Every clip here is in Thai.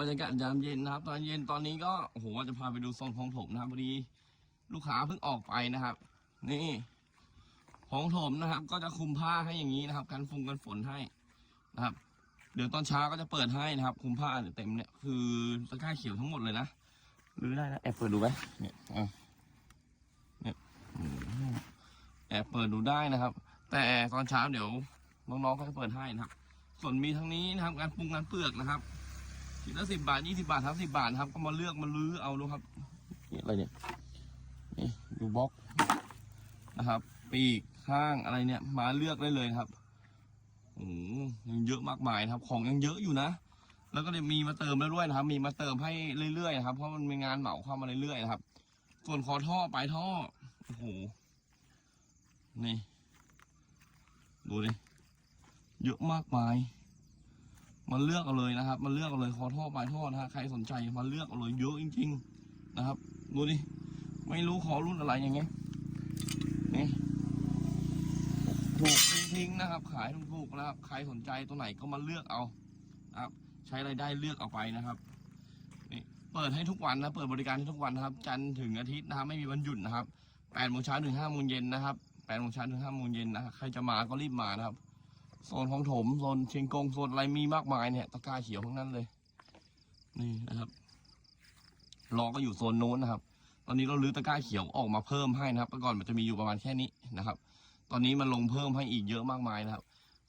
บรรยากาศยามเย็นนะครับ ตอนเย็นตอนนี้ก็โอ้โหจะพาไปดูโซนของถมนะครับพอดีลูกค้าเพิ่งออกไปนะครับ นี่ของถมนะครับ ก็จะคุมผ้าให้อย่างนี้นะครับ กันฟงกันฝนให้นะครับ เดี๋ยวตอนเช้าก็จะเปิดให้นะครับ คุมผ้าเต็มเนี่ยคือตะกร้าเขียวทั้งหมดเลยนะรื้อได้นะแอบเปิดดูไหมเนี่ยอะเนี่ยแอบเปิดดูได้นะครับ แต่ตอนเช้าเดี๋ยวน้องๆก็จะเปิดให้นะครับ ส่วนมีทั้งนี้นะครับงานปรุงงานเปลือกนะครับ ชิ้นละสิบบาทยี่สิบาทสามสิบาทนะครับ ก็มาเลือกมาลื้อเอาดูครับนี่อะไรเนี่ยนี่ดูบล็อกนะครับ ปีกข้างอะไรเนี่ย มาเลือกได้เลยครับโอ้ยังเยอะมากมายนะครับ ของยังเยอะอยู่นะแล้วก็มีมาเติมแล้วด้วยนะครับ มีมาเติมให้เรื่อยๆนะครับ เพราะมันมีงานเหมาเข้ามาเรื่อยๆนะครับ ส่วนคอท่อปลายท่อโอ้โหนี่ดูดิเยอะมากมาย มาเลือกเอาเลยนะครับ มาเลือกเอาเลยคอท่อปลายท่อนะฮะใครสนใจมาเลือกเอาเลยเยอะจริง ๆนะครับดูดิไม่รู้ขอรุ่นอะไรอย่างเงี้ยนี่ถูกทิ้งๆนะครับ ขายถูกๆนะครับ ใครสนใจตัวไหนก็มาเลือกเอานะครับ ใช้รายได้เลือกเอาไปนะครับนี่เปิดให้ทุกวันนะเปิดบริการให้ทุกวันนะครับ จันทร์ถึงอาทิตย์นะครับไม่มีวันหยุดนะครับแปดโมงเช้าถึงห้าโมงเย็นนะครับแปดโมงเช้าถึงห้าโมงเย็นนะคใครจะมาก็รีบมานะครับ โซนของถมโซนเชียงกงโซนอะไรมีมากมายเนี่ยตะกร้าเขียวทั้งนั้นเลย นี่นะครับรอก็อยู่โซนโน้นนะครับ ตอนนี้เราลื้อตะกร้าเขียวออกมาเพิ่มให้นะครับก่อนมันจะมีอยู่ประมาณแค่นี้นะครับ ตอนนี้มันลงเพิ่มให้อีกเยอะมากมายนะครับ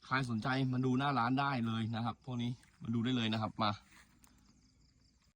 ใครสนใจมาดูหน้าร้านได้เลยนะครับ พวกนี้มาดูได้เลยนะครับมา